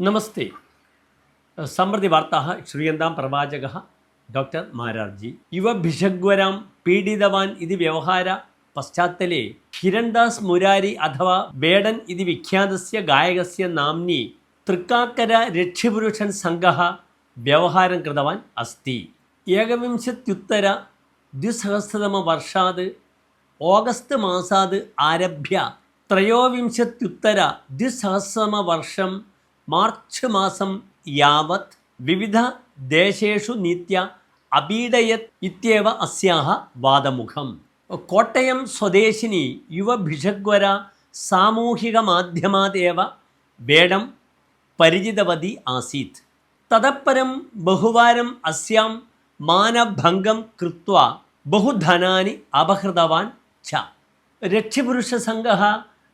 നമസ്തേ. സമൃദ്ധി വാർത്ത ശ്രീയന്താം പ്രവാചക ഡോക്ടർ മാരാർജി. ഇവ ഭിഷഗ്വരാം പീഡിതവാൻ ഇത് വ്യവഹാര പശ്ചാത്തലെ. ഹിരൺദാസ് മുരാരി അഥവാ ബേഡൻ ഇത് വിഖ്യാതസ്യ ഗായകസ്യ നാംനി തൃക്കാക്കര രക്ഷിപുരുഷൻ സംഘ വ്യവഹാരം കൃതവാൻ അസ്തി. ഏകവിംശത്യുത്തര ദ്വിസഹസ്രതമവർഷാത് ഓഗസ്റ്റ് മാസാത് ആരഭ്യ. ത്രയോവിംശത്യുത്തര ദ്വിസഹസ്രമവർഷം മാർച്ച് മാസം യാവത് വിവിധ ദേശേഷു നിത്യ അപീഡയത് ഇത്യവ അസ്യാഹ വാദമുഖം. കോട്ടയം സ്വദേശിനി യുവഭിഷഗ്വര സാമൂഹിക മാധ്യമാദേവ വേടം പരിചിതവതി ആസീത്. തതപ്പരം ബഹുവാരം അസ്യാം മാനഭംഗം കൃത്വ ബഹുധനാനി അപഹൃതവാൻ ച. രക്ഷ്യപുരുഷസംഘ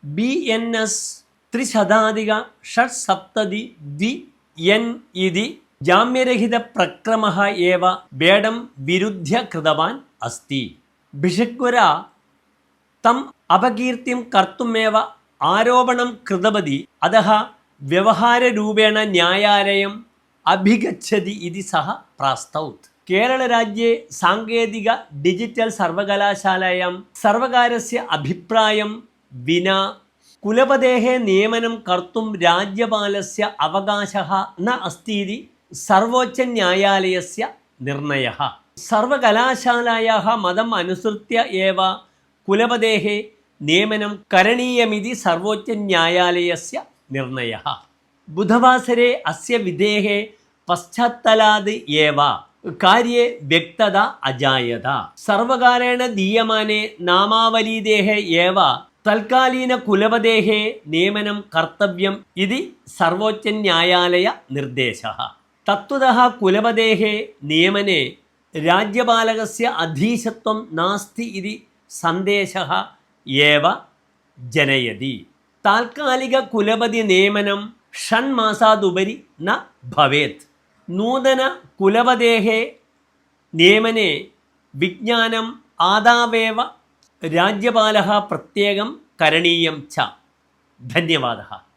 ബി എൻ എസ് ത്രിശതാധിക ഷഡ് സപ്തതി ദ്വി എൻ ഇതി ജാമ്യരഹിത പ്രക്രമ ഏവ വേടം വിരുദ്ധ്യ കൃതവാൻ അസ്തി. ഭിഷഗ്വര തം അപകീർത്തിം കർത്തുമേവ ആരോപണം കൃതപതി അതഹ വ്യവഹാരരൂപേണ ന്യായാലയം അഭിഗച്ഛതി ഇതി സഹ പ്രാസ്തൗത്. കേരളരാജ്യെ സാങ്കേതിക ഡിജിറ്റൽ സർവകലാശാലയാം സർവകാരസ്യ അഭിപ്രായം വിനാ കുലപദേഹ നിയമനം കർത്തും രാജ്യപാലസ്യ അവകാശ ന അസ്തീതി സർവോച്ച ന്യായാലയസ്യ നിർണയ. സർവകലാശാലായാ മതം അനുസൃത്യ ഏവ കുലപതേഹേ നിയമനം കരണീയമിതി സർവോച്ച ന്യായാലയസ്യ നിർണയ. ബുധവാസരെ അസ്യ വിധേഹേ പശ്ചാത്തലാത് ഏവ കാര്യേ വ്യക്തത അജായത. സർവകാലേണ ദീയമാനെ നാമാവലീദേഹ ഏവ തൽക്കാലീന കുലപതേഹേ നിയമനം കർത്തവ്യം ഇത് സർവോച്ച ന്യായാലയ നിർദ്ദേശ. തത്വത കുലപതേഹേ നിയമനെ രാജ്യപാലകസ്യ അധീശത്വം നാസ്തി ഇതി സന്ദേശ ഏവ ജനയതി. താൽക്കാലിക കുലപതി നിയമനം ഷൺമാസാദുപരി ന ഭവേത്. നൂതന കുലപതേഹേ നിയമനെ വിജ്ഞാനം ആദാവേവ രാജ്യപാല പ്രത്യേകം കരണീയം ച. ധന്യവാദ.